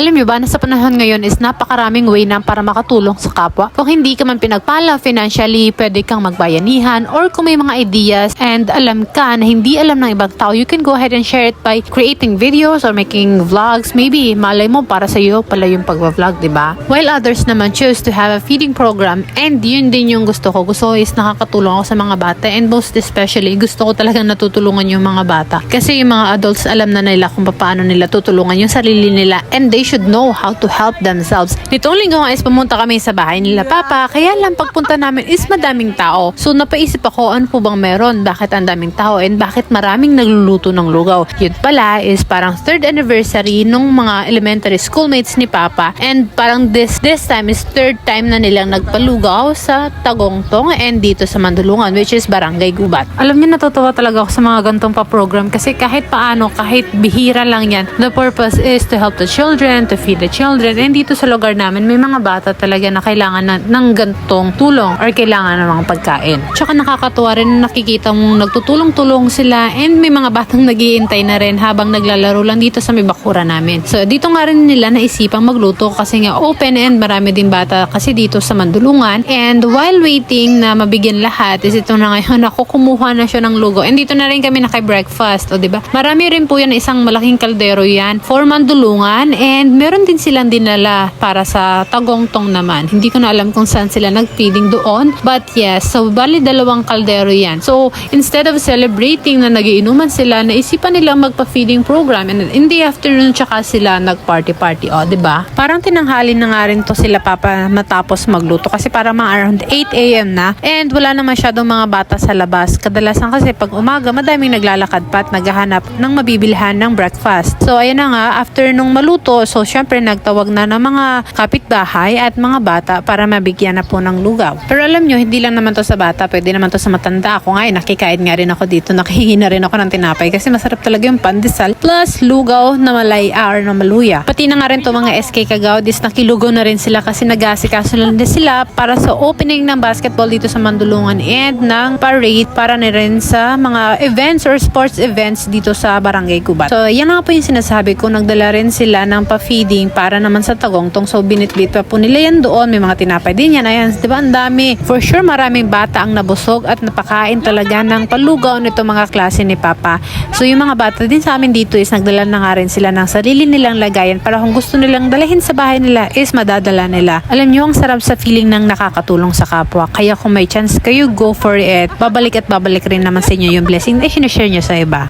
Alam nyo ba, na sa panahon ngayon is napakaraming way na para makatulong sa kapwa. Kung hindi ka man pinagpala financially, pwede kang magbayanihan or kung may mga ideas and alam ka na hindi alam ng ibang tao, you can go ahead and share it by creating videos or making vlogs. Maybe, malay mo, para sa iyo pala yung pag-vlog, di ba? While others naman choose to have a feeding program and yun din yung gusto ko. Gusto ko is nakakatulong ako sa mga bata and most especially, gusto ko talagang natutulungan yung mga bata. Kasi yung mga adults, alam na nila kung paano nila tutulungan yung sarili nila and they should know how to help themselves. Nitong linggo nga is pumunta kami sa bahay nila Papa, kaya lang pagpunta namin is madaming tao. So napaisip ako, ano po bang meron? Bakit ang daming tao and bakit maraming nagluluto ng lugaw? Yun pala is parang third anniversary nung mga elementary schoolmates ni Papa and parang this this time is third time na nilang nagpalugaw sa Tagongtong and dito sa Mandulungan which is Barangay Gubat. Alam niyo natutuwa talaga ako sa mga gantong pa-program kasi kahit paano, kahit bihira lang yan, the purpose is to help the children, to feed the children. And dito sa lugar namin may mga bata talaga na kailangan na, ng gantong tulong or kailangan ng mga pagkain. Tsaka nakakatuwa rin na nakikita mong nagtutulong-tulong sila and may mga batang nagiintay na rin habang naglalaro lang dito sa may bakura namin. So dito nga rin nila naisipang magluto kasi nga open and marami din bata kasi dito sa Mandulungan. And while waiting na mabigyan lahat is ito na ngayon ako kumuha na siya ng lugo. And dito na rin kami naka-breakfast o di ba? Marami rin po yan isang malaking kaldero yan for Mandulungan. And meron din silang dinala para sa Tagongtong naman. Hindi ko na alam kung saan sila nag-feeding doon but yes so bali dalawang kaldero yan. So instead of celebrating na nagiinuman sila naisipan nilang magpa-feeding program and in the afternoon tsaka sila nag-party-party. O di ba parang tinanghali na nga rin to sila papa matapos magluto kasi para mga around 8 a.m. na. And wala na masyadong mga bata sa labas. Kadalasan kasi pag umaga madaming naglalakad pa at naghahanap ng mabibilhan ng breakfast. So ayan na nga after nung maluto so syempre nagtawag na ng mga kapitbahay at mga bata para mabigyan na po ng lugaw pero alam nyo hindi lang naman to sa bata pwede naman to sa matanda ako nga eh nakikain nga rin ako dito nakihingi na rin ako ng tinapay kasi masarap talaga yung pandesal plus lugaw na malay or na maluya pati na nga rin to mga SK Kagaudis nakilugo na rin sila kasi nag-asikaso lang din sila para sa opening ng basketball dito sa Mandulungan and ng parade para na rin sa mga events or sports events dito sa Barangay Gubat. So, yan nga po yung sinasabi ko. Nagdala rin sila ng pa-feeding para naman sa Tagongtong. So, binitbit pa po nila yan doon. May mga tinapay din yan. Ayan, di ba? Ang dami. For sure, maraming bata ang nabusog at napakain talaga ng palugaw nito mga klase ni Papa. So, yung mga bata din sa amin dito is nagdala na nga rin sila ng sarili nilang lagayan para kung gusto nilang dalahin sa bahay nila is madadala nila. Alam nyo, ang sarap sa feeling ng nakakatulong sa kapwa. Kaya kung may chance kayo, go for it. Babalik at babalik rin naman sa inyo yung blessing na sinashare nyo sa iba.